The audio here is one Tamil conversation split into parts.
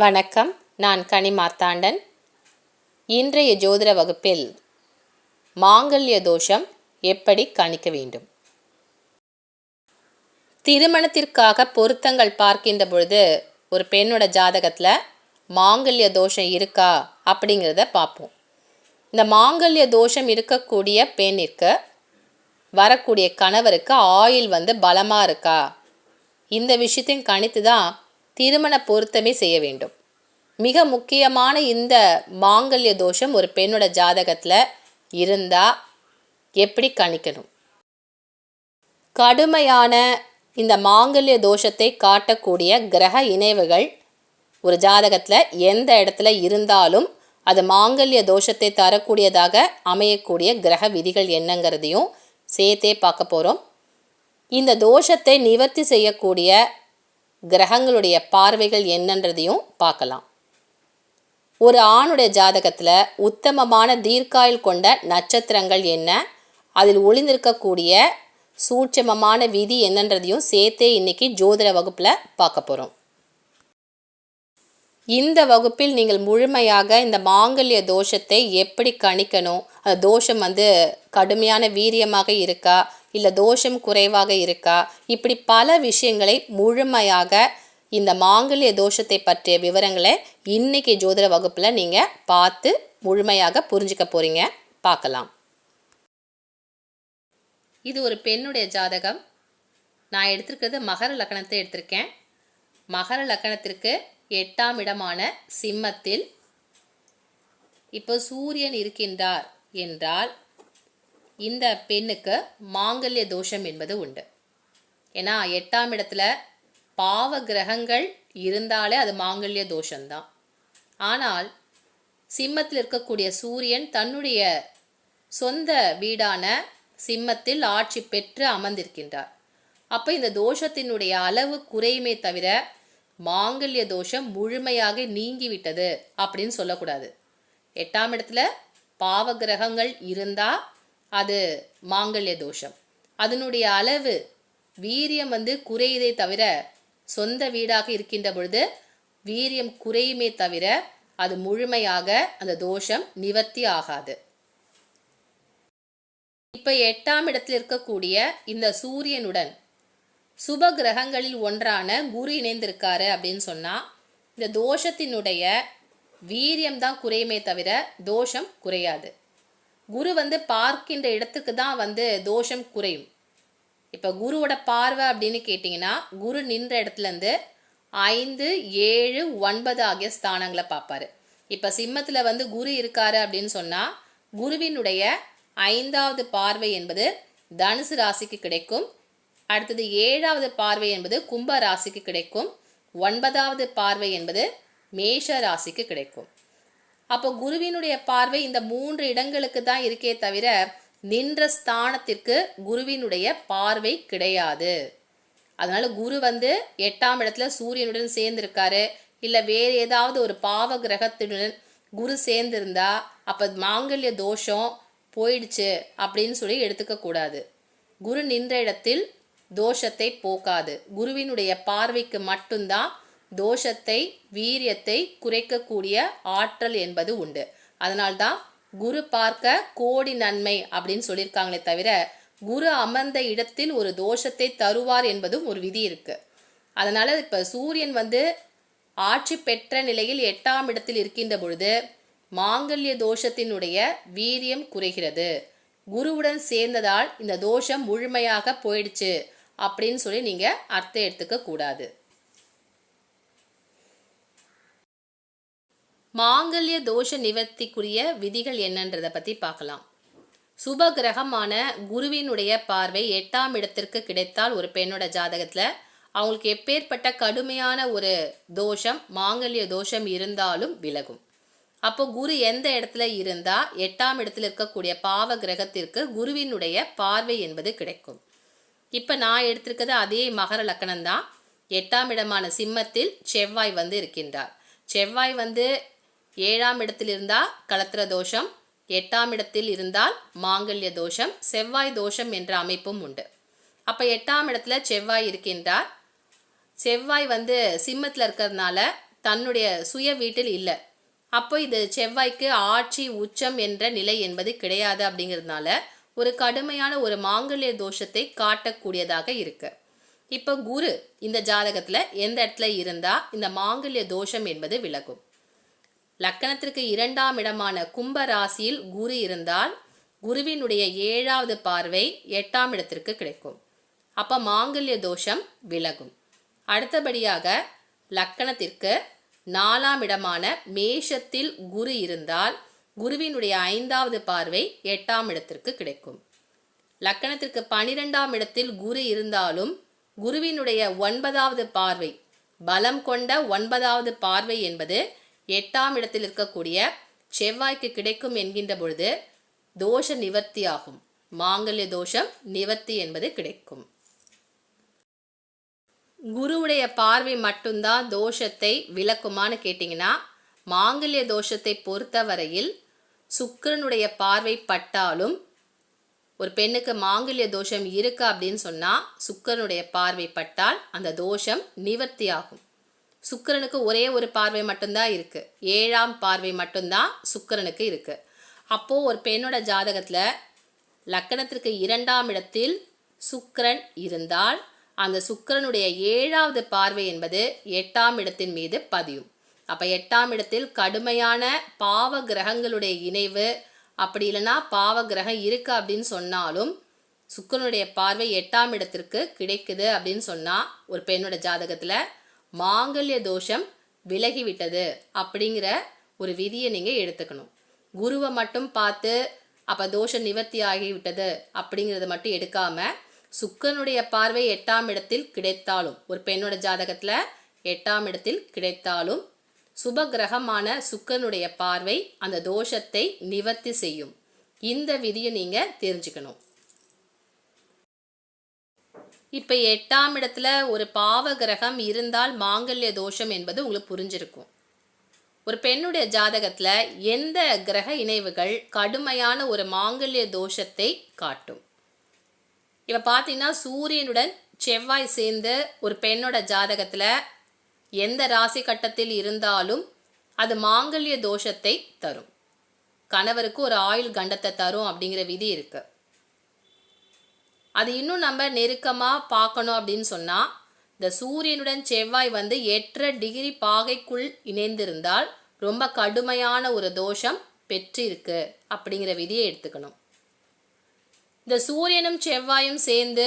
வணக்கம். நான் கனிமாத்தாண்டன் இன்றைய ஜோதிட வகுப்பில் மாங்கல்ய தோஷம் எப்படி கணிக்க வேண்டும்? திருமணத்திற்காக பொருத்தங்கள் பார்க்கின்ற பொழுது ஒரு பெண்ணோட ஜாதகத்தில் மாங்கல்ய தோஷம் இருக்கா அப்படிங்கிறத பார்ப்போம். இந்த மாங்கல்ய தோஷம் இருக்கக்கூடிய பெண்ணிற்கு வரக்கூடிய கணவருக்கு ஆயில் வந்து பலமாக இருக்கா? இந்த விஷயத்தையும் கணித்து தான் திருமண பொருத்தமே செய்ய வேண்டும். மிக முக்கியமான இந்த மாங்கல்ய தோஷம் ஒரு பெண்ணோட ஜாதகத்தில் இருந்தால் எப்படி கணிக்கணும்? கடுமையான இந்த மாங்கல்ய தோஷத்தை காட்டக்கூடிய கிரக இணைவுகள் ஒரு ஜாதகத்தில் எந்த இடத்துல இருந்தாலும் அது மாங்கல்ய தோஷத்தை தரக்கூடியதாக அமையக்கூடிய கிரக விதிகள் என்னங்கிறதையும் சேர்த்தே பார்க்க போகிறோம் இந்த தோஷத்தை நிவர்த்தி செய்யக்கூடிய கிரகங்களுடைய பார்வைகள் என்னன்றதையும் பார்க்கலாம். ஒரு ஆணுடைய ஜாதகத்தில் உத்தமமான தீர்க்காயில் கொண்ட நட்சத்திரங்கள் என்ன? அதில் ஒளிந்திருக்கக்கூடிய சூட்சமமான விதி என்னன்றதையும் சேர்த்தே இன்னைக்கு ஜோதிட வகுப்பில் பார்க்க போகிறோம் இந்த வகுப்பில் நீங்கள் முழுமையாக இந்த மாங்கல்ய தோஷத்தை எப்படி கணிக்கணும்? அந்த தோஷம் வந்து கடுமையான வீரியமாக இருக்கா? இல்லை தோஷம் குறைவாக இருக்கா? இப்படி பல விஷயங்களை முழுமையாக இந்த மாங்கல்ய தோஷத்தை பற்றிய விவரங்களை இன்னைக்கு ஜோதிட வகுப்பில் நீங்கள் பார்த்து முழுமையாக புரிஞ்சுக்க போகிறீங்க பார்க்கலாம். இது ஒரு பெண்ணுடைய ஜாதகம். நான் எடுத்திருக்கிறது மகர லக்கணத்தை எடுத்திருக்கேன். மகர லக்கணத்திற்கு எட்டாம் இடமான சிம்மத்தில் இப்போ சூரியன் இருக்கின்றார் என்றால் இந்த பெண்ணுக்கு மாங்கல்ய தோஷம் என்பது உண்டு. ஏன்னா எட்டாம் இடத்துல பாவ கிரகங்கள் இருந்தாலே அது மாங்கல்ய தோஷம்தான். ஆனால் சிம்மத்தில் இருக்கக்கூடிய சூரியன் தன்னுடைய சொந்த வீடான சிம்மத்தில் ஆட்சி பெற்று அமர்ந்திருக்கின்றார். அப்போ இந்த தோஷத்தினுடைய அளவு குறையுமே தவிர மாங்கல்ய தோஷம் முழுமையாக நீங்கிவிட்டது அப்படின்னு சொல்லக்கூடாது. எட்டாம் இடத்துல பாவ கிரகங்கள் இருந்தால் அது மாங்கல்ய தோஷம். அதனுடைய அளவு வீரியம் வந்து குறையுதே தவிர சொந்த வீடாக இருக்கின்ற பொழுது வீரியம் குறையுமே தவிர அது முழுமையாக அந்த தோஷம் நிவர்த்தி ஆகாது. இப்ப எட்டாம் இடத்தில் இருக்கக்கூடிய இந்த சூரியனுடன் சுப கிரகங்களில் ஒன்றான குரு இணைந்திருக்காரு அப்படின்னு சொன்னா இந்த தோஷத்தினுடைய வீரியம் தான் குறையுமே தவிர தோஷம் குறையாது. குரு வந்து பார்க்கின்ற இடத்துக்கு தான் வந்து தோஷம் குறையும். இப்போ குருவோட பார்வை அப்படின்னு கேட்டிங்கன்னா குரு நின்ற இடத்துலேருந்து ஐந்து ஏழு ஒன்பது ஆகிய ஸ்தானங்களை பார்ப்பாரு. இப்போ சிம்மத்தில் வந்து குரு இருக்காரு அப்படின்னு சொன்னால் குருவினுடைய ஐந்தாவது பார்வை என்பது தனுசு ராசிக்கு கிடைக்கும். அடுத்தது ஏழாவது பார்வை என்பது கும்ப ராசிக்கு கிடைக்கும். ஒன்பதாவது பார்வை என்பது மேஷ ராசிக்கு கிடைக்கும். அப்போ குருவினுடைய பார்வை இந்த மூன்று இடங்களுக்கு தான் இருக்கே தவிர நின்ற ஸ்தானத்திற்கு குருவினுடைய பார்வை கிடையாது. அதனால குரு வந்து எட்டாம் இடத்துல சூரியனுடன் சேர்ந்திருக்காரு. இல்லை வேறு ஏதாவது ஒரு பாவ கிரகத்துடன் குரு சேர்ந்திருந்தா அப்போ மாங்கல்ய தோஷம் போயிடுச்சு அப்படின்னு சொல்லி எடுத்துக்க கூடாது. குரு நின்ற இடத்தில் தோஷத்தை போக்காது. குருவினுடைய பார்வைக்கு மட்டும்தான் தோஷத்தை வீரியத்தை குறைக்கக்கூடிய ஆற்றல் என்பது உண்டு. அதனால்தான் குரு பார்க்க கோடி நன்மை அப்படின்னு சொல்லியிருக்காங்களே தவிர குரு அமர்ந்த இடத்தில் ஒரு தோஷத்தை தருவார் என்பதும் ஒரு விதி இருக்கு. அதனால இப்போ சூரியன் வந்து ஆட்சி பெற்ற நிலையில் எட்டாம் இடத்தில் இருக்கின்ற பொழுது மாங்கல்ய தோஷத்தினுடைய வீரியம் குறைகிறது. குருவுடன் சேர்ந்ததால் இந்த தோஷம் முழுமையாக போயிடுச்சு அப்படின்னு சொல்லி நீங்கள் அர்த்தம் எடுத்துக்க கூடாது. மாங்கல்ய தோஷ நிவர்த்திக்குரிய விதிகள் என்னன்றதை பற்றி பார்க்கலாம். சுப கிரகமான குருவினுடைய பார்வை எட்டாம் இடத்திற்கு கிடைத்தால் ஒரு பெண்ணோட ஜாதகத்தில் அவங்களுக்கு எப்பேற்பட்ட கடுமையான ஒரு தோஷம் மாங்கல்ய தோஷம் இருந்தாலும் விலகும். அப்போ குரு எந்த இடத்துல இருந்தா எட்டாம் இடத்துல இருக்கக்கூடிய பாவ கிரகத்திற்கு குருவினுடைய பார்வை என்பது கிடைக்கும். இப்போ நான் எடுத்திருக்கிறது அதே மகர லக்கணம் தான் எட்டாம் இடமான சிம்மத்தில் செவ்வாய் வந்து இருக்கின்றார். செவ்வாய் வந்து ஏழாம் இடத்தில் இருந்தால் கலத்திர தோஷம் எட்டாம் இடத்தில் இருந்தால் மாங்கல்ய தோஷம் செவ்வாய் தோஷம் என்ற அமைப்பும் உண்டு. அப்போ எட்டாம் இடத்துல செவ்வாய் இருக்கின்றார். செவ்வாய் வந்து சிம்மத்தில் இருக்கிறதுனால தன்னுடைய சுய வீட்டில் இல்லை. அப்போ இது செவ்வாய்க்கு ஆட்சி உச்சம் என்ற நிலை என்பது கிடையாது அப்படிங்கிறதுனால ஒரு கடுமையான ஒரு மாங்கல்ய தோஷத்தை காட்டக்கூடியதாக இருக்கு. இப்போ குரு இந்த ஜாதகத்தில் எந்த இடத்துல இருந்தால் இந்த மாங்கல்ய தோஷம் என்பது விலகும். லக்கணத்திற்கு இரண்டாம் இடமான கும்ப ராசியில் குரு இருந்தால் குருவினுடைய ஏழாவது பார்வை எட்டாம் இடத்திற்கு கிடைக்கும். அப்ப மாங்கல்ய தோஷம் விலகும். அடுத்தபடியாக லக்கணத்திற்கு நாலாம் இடமான மேஷத்தில் குரு இருந்தால் குருவினுடைய ஐந்தாவது பார்வை எட்டாம் இடத்திற்கு கிடைக்கும். லக்கணத்திற்கு பனிரெண்டாம் இடத்தில் குரு இருந்தாலும் குருவினுடைய ஒன்பதாவது பார்வை பலம் கொண்ட ஒன்பதாவது பார்வை என்பது எட்டாம் இடத்தில் இருக்கக்கூடிய செவ்வாய்க்கு கிடைக்கும் என்கின்ற பொழுது தோஷ நிவர்த்தி ஆகும் மாங்கல்ய தோஷம் நிவர்த்தி என்பது கிடைக்கும். குருவுடைய பார்வை மட்டும்தான் தோஷத்தை விளக்குமான்னு கேட்டிங்கன்னா மாங்கல்ய தோஷத்தை பொறுத்தவரையில் சுக்கிரனுடைய பார்வை பட்டாலும் ஒரு பெண்ணுக்கு மாங்கல்ய தோஷம் இருக்கு அப்படின்னு சொன்னால் சுக்கிரனுடைய பார்வை பட்டால் அந்த தோஷம் நிவர்த்தி ஆகும் சுக்கிரனுக்கு ஒரே ஒரு பார்வை மட்டும்தான் இருக்குது ஏழாம் பார்வை மட்டும்தான் சுக்கிரனுக்கு இருக்குது அப்போது ஒரு பெண்ணோட ஜாதகத்தில் லக்கணத்திற்கு இரண்டாம் இடத்தில் சுக்கிரன் இருந்தால் அந்த சுக்கிரனுடைய ஏழாவது பார்வை என்பது எட்டாம் இடத்தின் மீது பதியும். அப்போ எட்டாம் இடத்தில் கடுமையான பாவ கிரகங்களுடைய இணைவு அப்படி இல்லைன்னா பாவ கிரகம் இருக்கு அப்படின்னு சொன்னாலும் சுக்கிரனுடைய பார்வை எட்டாம் இடத்திற்கு கிடைக்குது அப்படின்னு சொன்னால் ஒரு பெண்ணோட ஜாதகத்தில் மாங்கல்ய தோஷம் விலகிவிட்டது அப்படிங்கிற ஒரு விதியை நீங்கள் எடுத்துக்கணும். குருவை மட்டும் பார்த்து அப்போ தோஷம் நிவர்த்தி ஆகிவிட்டது அப்படிங்கிறத மட்டும் எடுக்காம சுக்கனுடைய பார்வை எட்டாம் இடத்தில் கிடைத்தாலும் ஒரு பெண்ணோட ஜாதகத்தில் எட்டாம் இடத்தில் கிடைத்தாலும் சுப கிரகமான பார்வை அந்த தோஷத்தை நிவர்த்தி செய்யும். இந்த விதியை நீங்கள் தெரிஞ்சுக்கணும். இப்போ எட்டாம் இடத்துல ஒரு பாவ கிரகம் இருந்தால் மாங்கல்ய தோஷம் என்பது உங்களுக்கு புரிஞ்சிருக்கும். ஒரு பெண்ணுடைய ஜாதகத்தில் எந்த கிரக இணைவுகள் கடுமையான ஒரு மாங்கல்ய தோஷத்தை காட்டும். இப்போ பார்த்தீங்கன்னா சூரியனுடன் செவ்வாய் சேர்ந்து ஒரு பெண்ணோட ஜாதகத்தில் எந்த ராசி கட்டத்தில் இருந்தாலும் அது மாங்கல்ய தோஷத்தை தரும். கணவருக்கு ஒரு ஆயுள் கண்டத்தை தரும் அப்படிங்கிற விதி இருக்குது அது இன்னும் நம்ம நெருக்கமாக பார்க்கணும் அப்படின்னு சொன்னால் இந்த சூரியனுடன் செவ்வாய் வந்து எட்டரை டிகிரி பாகைக்குள் இணைந்திருந்தால் ரொம்ப கடுமையான ஒரு தோஷம் பெற்றிருக்கு அப்படிங்கிற விதியை எடுத்துக்கணும். இந்த சூரியனும் செவ்வாயும் சேர்ந்து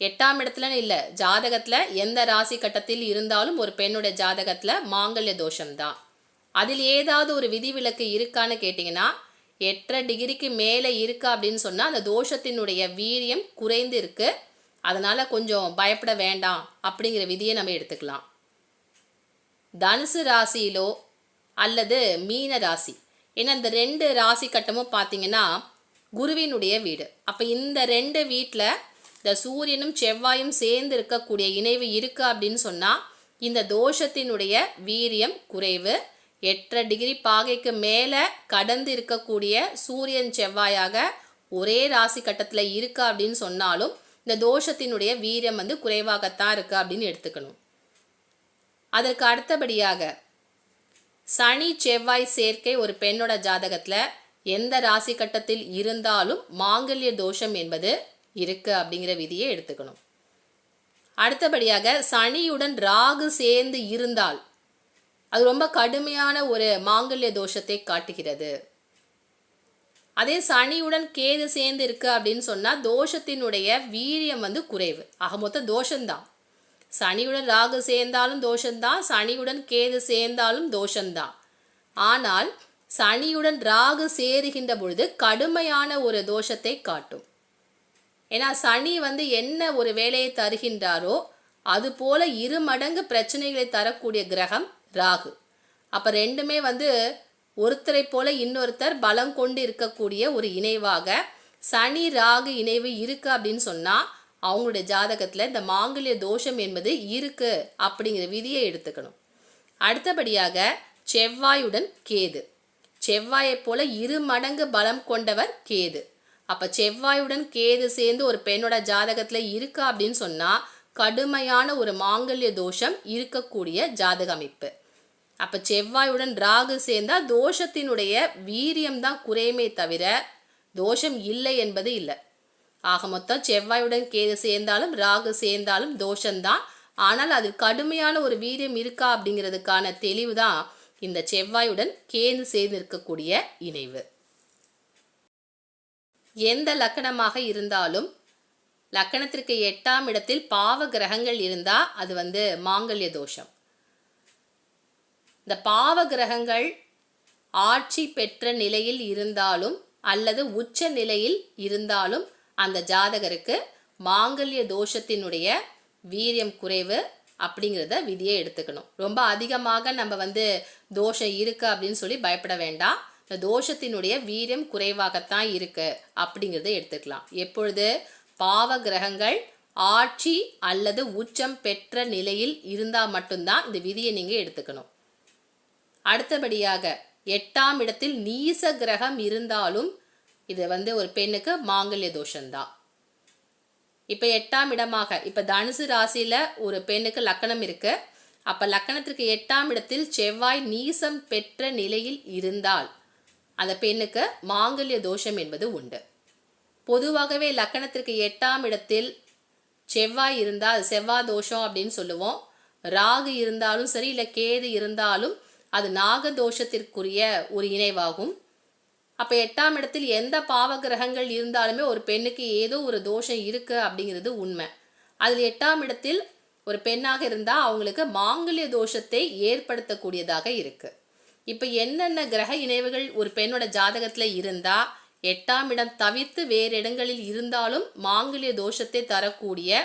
எட்டாம் இடத்துலன்னு இல்லை ஜாதகத்தில் எந்த ராசி கட்டத்தில் இருந்தாலும் ஒரு பெண்ணுடைய ஜாதகத்தில் மாங்கல்ய தோஷம்தான். அதில் ஏதாவது ஒரு விதிவிலக்கு இருக்கான்னு கேட்டிங்கன்னா எட்டரை டிகிரிக்கு மேலே இருக்கா அப்படின்னு சொன்னால் அந்த தோஷத்தினுடைய வீரியம் குறைந்து இருக்கு அதனால் கொஞ்சம் பயப்பட வேண்டாம் அப்படிங்கிற விதியை நம்ம எடுத்துக்கலாம். தனுசு ராசியிலோ அல்லது மீன ராசி. ஏன்னா இந்த ரெண்டு ராசி கட்டமும் பார்த்தீங்கன்னா குருவினுடைய வீடு. அப்போ இந்த ரெண்டு வீட்டில் இந்த சூரியனும் செவ்வாயும் சேர்ந்து இருக்கக்கூடிய இணைவு இருக்கு அப்படின்னு சொன்னால் இந்த தோஷத்தினுடைய வீரியம் குறைவு. எட்டரை டிகிரி பாகைக்கு மேலே கடந்து இருக்கக்கூடிய சூரியன் செவ்வாயாக ஒரே ராசி கட்டத்தில் இருக்கு அப்படின்னு சொன்னாலும் இந்த தோஷத்தினுடைய வீரியம் வந்து குறைவாகத்தான் இருக்கு அப்படின்னு எடுத்துக்கணும். அதற்கு அடுத்தபடியாக சனி செவ்வாய் சேர்க்கை ஒரு பெண்ணோட ஜாதகத்தில் எந்த ராசி கட்டத்தில் இருந்தாலும் மாங்கல்ய தோஷம் என்பது இருக்கு அப்படிங்கிற விதியை எடுத்துக்கணும். அடுத்தபடியாக சனியுடன் ராகு சேர்ந்து இருந்தால் அது ரொம்ப கடுமையான ஒரு மாங்கல்ய தோஷத்தை காட்டுகிறது. அதே சனியுடன் கேது சேர்ந்து இருக்கு அப்படின்னு சொன்னால் தோஷத்தினுடைய வீரியம் வந்து குறைவு. ஆக மொத்த தோஷந்தான். சனியுடன் ராகு சேர்ந்தாலும் தோஷம்தான் சனியுடன் கேது சேர்ந்தாலும் தோஷம்தான் ஆனால் சனியுடன் ராகு சேருகின்ற பொழுது கடுமையான ஒரு தோஷத்தை காட்டும். ஏன்னா சனி வந்து என்ன ஒரு வேலையை தருகின்றாரோ அதுபோல இரு மடங்கு பிரச்சனைகளை தரக்கூடிய கிரகம் ராகு. அப்போ ரெண்டுமே வந்து ஒருத்தரை போல இன்னொருத்தர் பலம் கொண்டு இருக்கக்கூடிய ஒரு இணைவாக சனி ராகு இணைவு இருக்கு அப்படின்னு சொன்னா அவங்களுடைய ஜாதகத்துல இந்த மாங்கல்ய தோஷம் என்பது இருக்கு அப்படிங்கிற விதியை எடுத்துக்கணும். அடுத்தபடியாக செவ்வாயுடன் கேது. செவ்வாயைப் போல இரு மடங்கு பலம் கொண்டவர் கேது. அப்ப செவ்வாயுடன் கேது சேர்ந்து ஒரு பெண்ணோட ஜாதகத்துல இருக்கா அப்படின்னு சொன்னா கடுமையான ஒரு மாங்கல்ய தோஷம் இருக்கக்கூடிய ஜாதக அமைப்பு. அப்போ செவ்வாயுடன் ராகு சேர்ந்தா தோஷத்தினுடைய வீரியம் தான் குறையுமே தவிர தோஷம் இல்லை என்பது இல்லை. ஆக மொத்தம் செவ்வாயுடன் கேது சேர்ந்தாலும் ராகு சேர்ந்தாலும் தோஷம்தான். ஆனால் அது கடுமையான ஒரு வீரியம் இருக்கா அப்படிங்கிறதுக்கான தெளிவு தான் இந்த செவ்வாயுடன் கேது சேர்ந்து இருக்கக்கூடிய இணைவு. எந்த லக்கணமாக இருந்தாலும் லக்கணத்திற்கு எட்டாம் இடத்தில் பாவ கிரகங்கள் இருந்தால் அது வந்து மாங்கல்ய தோஷம். இந்த பாவ கிரகங்கள் ஆட்சி பெற்ற நிலையில் இருந்தாலும் அல்லது உச்ச நிலையில் இருந்தாலும் அந்த ஜாதகருக்கு மாங்கல்ய தோஷத்தினுடைய வீரியம் குறைவு அப்படிங்கிறத விதியை எடுத்துக்கணும். ரொம்ப அதிகமாக நம்ம வந்து தோஷம் இருக்கு அப்படின்னு சொல்லி பயப்பட வேண்டாம். இந்த தோஷத்தினுடைய வீரியம் குறைவாகத்தான் இருக்கு அப்படிங்கிறத எடுத்துக்கலாம். எப்பொழுது பாவ கிரகங்கள் ஆட்சி அல்லது உச்சம் பெற்ற நிலையில் இருந்தால் மட்டும்தான் இந்த விதியை நீங்கள் எடுத்துக்கணும். அடுத்தபடியாக எட்டாம் இடத்தில் நீச கிரகம் இருந்தாலும் இது வந்து ஒரு பெண்ணுக்கு மாங்கல்ய தோஷம்தான் இப்போ எட்டாம் இடமாக இப்போ தனுசு ராசியில் ஒரு பெண்ணுக்கு லக்கணம் இருக்கு. அப்போ லக்கணத்திற்கு எட்டாம் இடத்தில் செவ்வாய் நீசம் பெற்ற நிலையில் இருந்தால் அந்த பெண்ணுக்கு மாங்கல்ய தோஷம் என்பது உண்டு. பொதுவாகவே லக்கணத்திற்கு எட்டாம் இடத்தில் செவ்வாய் இருந்தால் செவ்வாய் தோஷம் அப்படின்னு சொல்லுவோம். ராகு இருந்தாலும் சரி இல்லை கேது இருந்தாலும் அது நாக தோஷத்திற்குரிய ஒரு இணைவாகும். அப்போ எட்டாம் இடத்தில் எந்த பாவ கிரகங்கள் இருந்தாலுமே ஒரு பெண்ணுக்கு ஏதோ ஒரு தோஷம் இருக்கு அப்படிங்கிறது உண்மை. அதில் எட்டாம் இடத்தில் ஒரு பெண்ணாக இருந்தால் அவங்களுக்கு மாங்கல்ய தோஷத்தை ஏற்படுத்தக்கூடியதாக இருக்கு. இப்போ என்னென்ன கிரக இணைவுகள் ஒரு பெண்ணோட ஜாதகத்தில் இருந்தால் எட்டாம் இடம் தவிர்த்து வேறு இடங்களில் இருந்தாலும் மாங்கல்ய தோஷத்தை தரக்கூடிய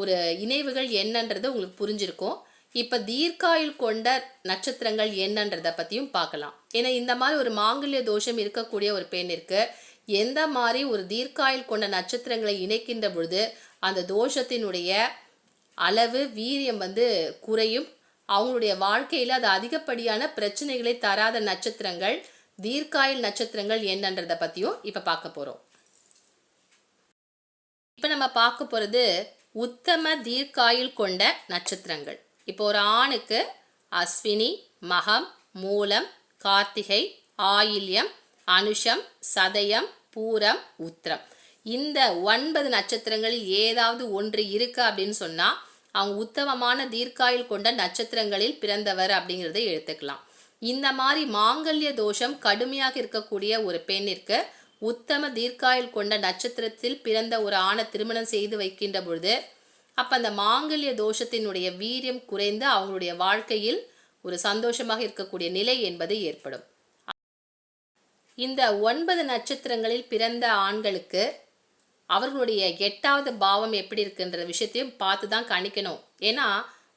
ஒரு இணைவுகள் என்னன்றது உங்களுக்கு புரிஞ்சிருக்கும். இப்போ தீர்க்காயுள் கொண்ட நட்சத்திரங்கள் என்னன்றதை பற்றியும் பார்க்கலாம். ஏன்னா இந்த மாதிரி ஒரு மாங்கல்ய தோஷம் இருக்கக்கூடிய ஒரு பெண்ணிற்கு எந்த மாதிரி ஒரு தீர்க்காயுள் கொண்ட நட்சத்திரங்களை இணைக்கின்ற பொழுது அந்த தோஷத்தினுடைய அளவு வீரியம் வந்து குறையும். அவங்களுடைய வாழ்க்கையில் அது அதிகப்படியான பிரச்சனைகளை தராத நட்சத்திரங்கள் தீர்க்காயுள் நட்சத்திரங்கள் என்னன்றதை பற்றியும் இப்போ பார்க்க போகிறோம் இப்போ நம்ம பார்க்க போகிறது உத்தம தீர்க்காயுள் கொண்ட நட்சத்திரங்கள். இப்போ ஒரு ஆணுக்கு அஸ்வினி மகம் மூலம் கார்த்திகை ஆயில்யம் அனுஷம் சதயம் பூரம் உத்திரம். இந்த ஒன்பது நட்சத்திரங்களில் ஏதாவது ஒன்று இருக்கு அப்படின்னு சொன்னால் அவங்க உத்தமமான தீர்க்காயுள் கொண்ட நட்சத்திரங்களில் பிறந்தவர் அப்படிங்கிறத எடுத்துக்கலாம். இந்த மாதிரி மாங்கல்ய தோஷம் கடுமையாக இருக்கக்கூடிய ஒரு பெண்ணிற்கு உத்தம தீர்க்காயுள் கொண்ட நட்சத்திரத்தில் பிறந்த ஒரு ஆணை திருமணம் செய்து வைக்கின்ற பொழுது அப்போ அந்த மாங்கல்ய தோஷத்தினுடைய வீரியம் குறைந்து அவங்களுடைய வாழ்க்கையில் ஒரு சந்தோஷமாக இருக்கக்கூடிய நிலை என்பது ஏற்படும். இந்த ஒன்பது நட்சத்திரங்களில் பிறந்த ஆண்களுக்கு அவர்களுடைய எட்டாவது பாவம் எப்படி இருக்குன்ற விஷயத்தையும் பார்த்து தான் கணிக்கணும். ஏன்னா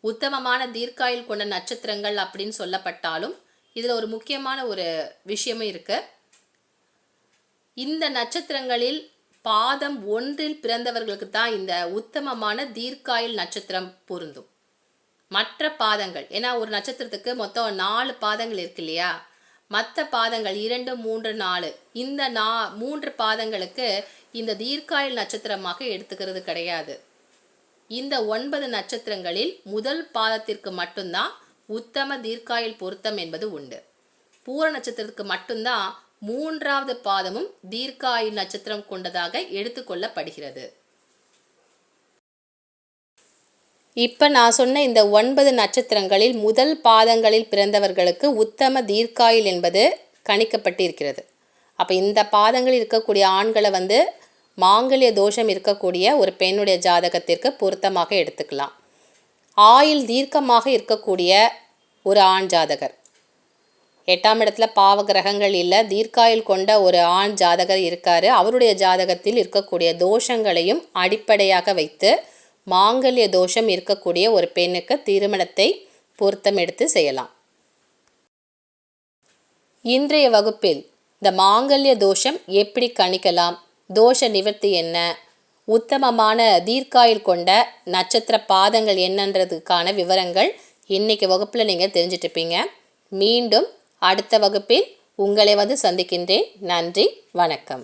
உத்தமமான தீர்க்காயில் கொண்ட நட்சத்திரங்கள் அப்படின்னு சொல்லப்பட்டாலும் இதில் ஒரு முக்கியமான ஒரு விஷயமும் இருக்கு. இந்த நட்சத்திரங்களில் பாதம் ஒன்றில் பிறந்தவர்களுக்கு தான் இந்த உத்தமமான தீர்க்காயில் நட்சத்திரம் பொருந்தும். மற்ற பாதங்கள் ஏன்னா ஒரு நட்சத்திரத்துக்கு மொத்தம் நாலு பாதங்கள் இருக்கு இல்லையா? மற்ற பாதங்கள் இரண்டு மூன்று நாலு. இந்த நா மூன்று பாதங்களுக்கு இந்த தீர்க்காயில் நட்சத்திரமாக எடுத்துக்கிறது கிடையாது. இந்த ஒன்பது நட்சத்திரங்களில் முதல் பாதத்திற்கு மட்டும்தான் உத்தம தீர்க்காயில் பொருத்தம் என்பது உண்டு. பூர நட்சத்திரத்துக்கு மட்டும்தான் மூன்றாவது பாதமும் தீர்க்காயுள் நட்சத்திரம் கொண்டதாக எடுத்துக்கொள்ளப்படுகிறது. இப்போ நான் சொன்ன இந்த ஒன்பது நட்சத்திரங்களில் முதல் பாதங்களில் பிறந்தவர்களுக்கு உத்தம தீர்க்காயுள் என்பது கணிக்கப்பட்டிருக்கிறது. அப்போ இந்த பாதங்களில் இருக்கக்கூடிய ஆண்களை வந்து மாங்கல்ய தோஷம் இருக்கக்கூடிய ஒரு பெண்ணுடைய ஜாதகத்திற்கு பொருத்தமாக எடுத்துக்கலாம். ஆயில் தீர்க்கமாக இருக்கக்கூடிய ஒரு ஆண் ஜாதகர். எட்டாம் இடத்துல பாவ கிரகங்கள் இல்லை. தீர்க்காயில் கொண்ட ஒரு ஆண் ஜாதகர் இருக்காரு. அவருடைய ஜாதகத்தில் இருக்கக்கூடிய தோஷங்களையும் அடிப்படையாக வைத்து மாங்கல்ய தோஷம் இருக்கக்கூடிய ஒரு பெண்ணுக்கு திருமணத்தை பொருத்தம் எடுத்து செய்யலாம். இன்றைய வகுப்பில் இந்த மாங்கல்ய தோஷம் எப்படி கணிக்கலாம்? தோஷ நிவர்த்தி என்ன? உத்தமமான தீர்க்காயில் கொண்ட நட்சத்திர பாதங்கள் என்னன்றதுக்கான விவரங்கள் இன்றைக்கி வகுப்பில் நீங்கள் தெரிஞ்சிட்ருப்பீங்க மீண்டும் அடுத்த வகுப்பில் உங்களை வந்து சந்திக்கின்றேன். நன்றி வணக்கம்.